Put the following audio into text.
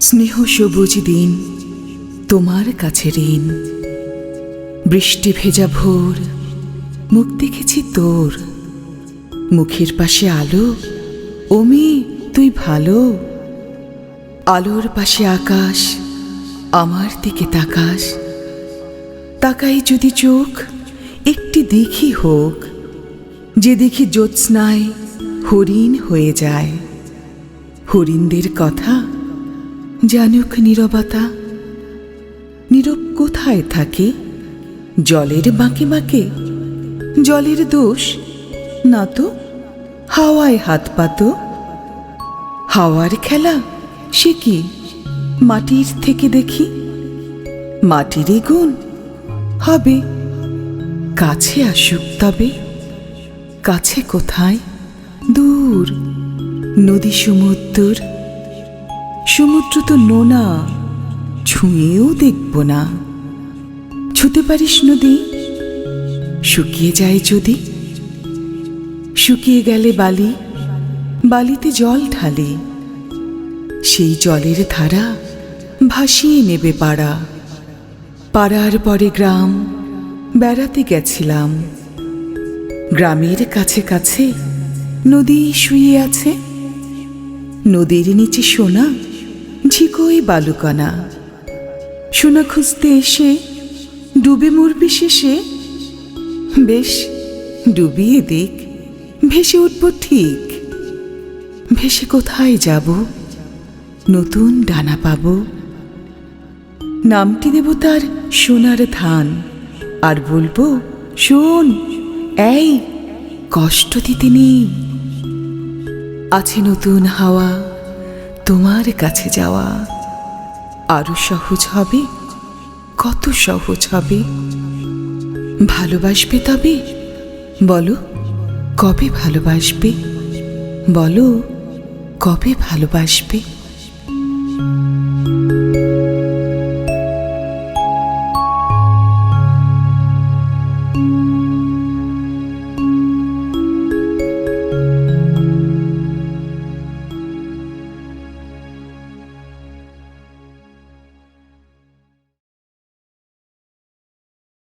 স্নেহ সবুজ দিন, তোমার কাছে ঋণ। বৃষ্টি ভেজা ভোর, মুখ দেখেছি তোর। মুখের পাশে আলো, ওমি, তুই ভালো। আলোর পাশে আকাশ, আমার দিকে তাকাস। তাকাই যদি চোখ, একটি দেখি হোক। যে দেখি জ্যোৎস্নায় হরিণ হয়ে যায়। হরিণদের কথা জানুক নীরবতা। নীরব কোথায় থাকে? জলের বাঁকে বাঁকে? জলের দোষ? না তো, হাওয়ায় হাত পাতো হাওয়ার খেলা, সে কি মাটির থেকে দেখি? মাটিরই গুণ হবে। কাছে আসুক তবে। কাছে কোথায়? দূর, নদী সমুদ্র। সমুদ্র তো নোনা, ছুঁয়েও দেখব না। ছুতে পারিস নদী? শুকিয়ে যায় যদি। শুকিয়ে গেলে বালি, বালিতে জল ঢালে। সেই জলের ধারা ভাসিয়ে নেবে পাড়া। পাড়ার পরে গ্রাম, বেড়াতে গেছিলাম। গ্রামের কাছে কাছে নদী শুয়ে আছে। নদীর নিচে সোনা ঝিকোই বালুকণা সোনা খুঁজতে এসে ডুবে মরবি শেষে। বেশ, ডুবিয়ে দিক, ভেসে উঠব ঠিক। ভেসে কোথায় যাব? নতুন ডানা পাব। নামটি দেব তার সোনার ধান। আর বলব, শোন, এই কষ্ট দিতে নেই। আছে নতুন হাওয়া। তোমার কাছে যাওয়া আরও সহজ হবে? কত সহজ হবে? ভালোবাসবে তবে? বলো, কবে ভালোবাসবে? বলো, কবে ভালোবাসবে?